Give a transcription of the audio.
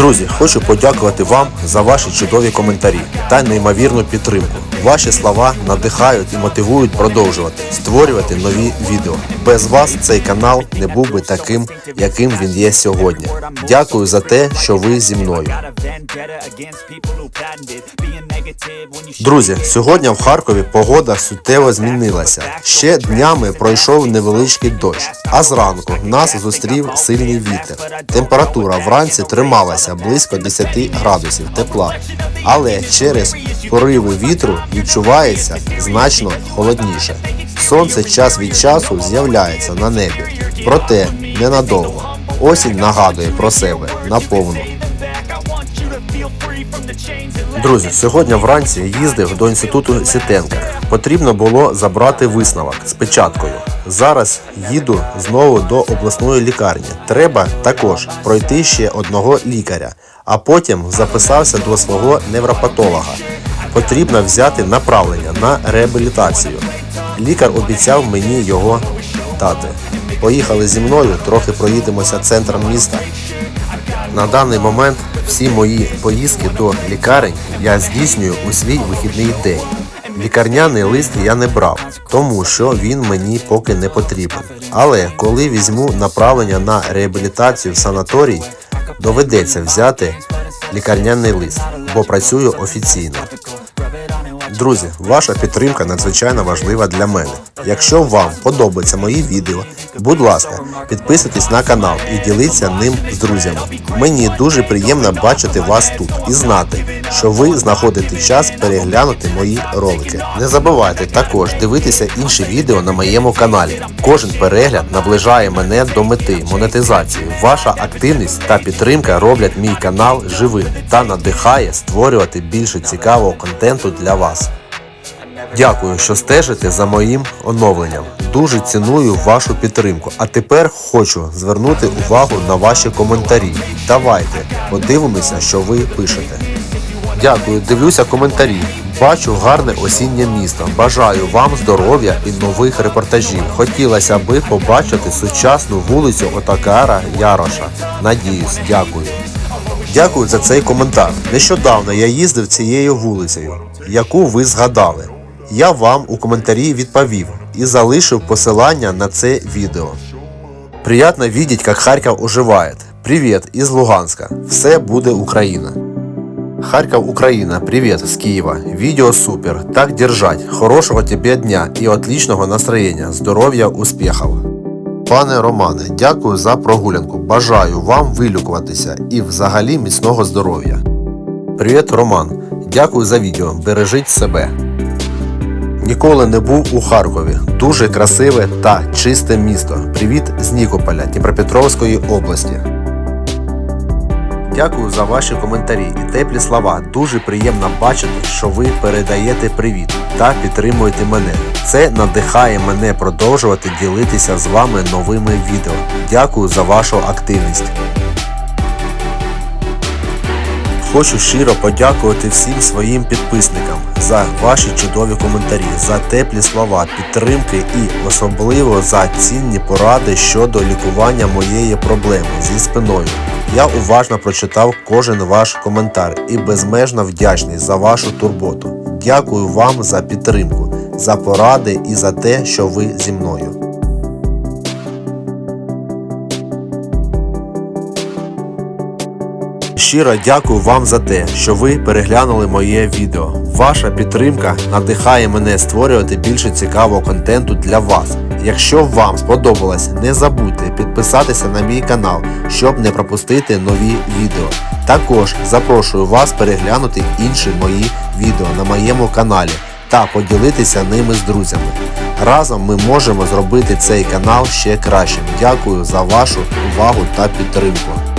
Друзі, хочу подякувати вам за ваші чудові коментарі та неймовірну підтримку. Ваші слова надихають і мотивують продовжувати створювати нові відео. Без вас цей канал не був би таким, яким він є сьогодні. Дякую за те, що ви зі мною. Друзі, сьогодні в Харкові погода суттєво змінилася. Ще днями пройшов невеличкий дощ, а зранку нас зустрів сильний вітер. Температура вранці трималася близько 10 градусів тепла, але через пориви вітру відчувається значно холодніше. Сонце час від часу з'являється на небі, проте ненадовго. Осінь нагадує про себе наповну. Друзі, сьогодні вранці їздив до інституту Сітенка. Потрібно було забрати висновок з печаткою. Зараз їду знову до обласної лікарні. Треба також пройти ще одного лікаря, а потім записався до свого невропатолога. Потрібно взяти направлення на реабілітацію. Лікар обіцяв мені його дати. Поїхали зі мною, трохи проїдемося центром міста. На даний момент всі мої поїздки до лікарень я здійснюю у свій вихідний день. Лікарняний лист я не брав, тому що він мені поки не потрібен. Але коли візьму направлення на реабілітацію в санаторій, доведеться взяти лікарняний лист, бо працюю офіційно. Друзі, ваша підтримка надзвичайно важлива для мене. Якщо вам подобаються мої відео, будь ласка, підписуйтесь на канал і діліться ним з друзями. Мені дуже приємно бачити вас тут і знати, що ви знаходите час переглянути мої ролики. Не забувайте також дивитися інші відео на моєму каналі. Кожен перегляд наближає мене до мети монетизації. Ваша активність та підтримка роблять мій канал живим та надихає створювати більше цікавого контенту для вас. Дякую, що стежите за моїм оновленням. Дуже ціную вашу підтримку. А тепер хочу звернути увагу на ваші коментарі. Давайте подивимося, що ви пишете. Дякую, дивлюся коментарі. Бачу гарне осіннє місто. Бажаю вам здоров'я і нових репортажів. Хотілося би побачити сучасну вулицю Отакара Яроша. Надіюсь, дякую. Дякую за цей коментар. Нещодавно я їздив цією вулицею, яку ви згадали. Я вам у коментарі відповів і залишив посилання на це відео. Приятно видеть, как Харьков оживает. Привет из Луганска. Все буде Україна. Харьков, Украина, привет с Киева. Видео супер. Так держать. Хорошего тебе дня і отличного настроєння. Здоров'я, успіхів. Пане Романе, дякую за прогулянку. Бажаю вам вилікуватися і взагалі міцного здоров'я. Привіт, Роман. Дякую за відео. Бережіть себе. Ніколи не був у Харкові. Дуже красиве та чисте місто. Привіт з Нікополя, Дніпропетровської області. Дякую за ваші коментарі і теплі слова. Дуже приємно бачити, що ви передаєте привіт та підтримуєте мене. Це надихає мене продовжувати ділитися з вами новими відео. Дякую за вашу активність. Хочу щиро подякувати всім своїм підписникам за ваші чудові коментарі, за теплі слова, підтримки і особливо за цінні поради щодо лікування моєї проблеми зі спиною. Я уважно прочитав кожен ваш коментар і безмежно вдячний за вашу турботу. Дякую вам за підтримку, за поради і за те, що ви зі мною. Щиро дякую вам за те, що ви переглянули моє відео. Ваша підтримка надихає мене створювати більше цікавого контенту для вас. Якщо вам сподобалось, не забудьте підписатися на мій канал, щоб не пропустити нові відео. Також запрошую вас переглянути інші мої відео на моєму каналі та поділитися ними з друзями. Разом ми можемо зробити цей канал ще кращим. Дякую за вашу увагу та підтримку.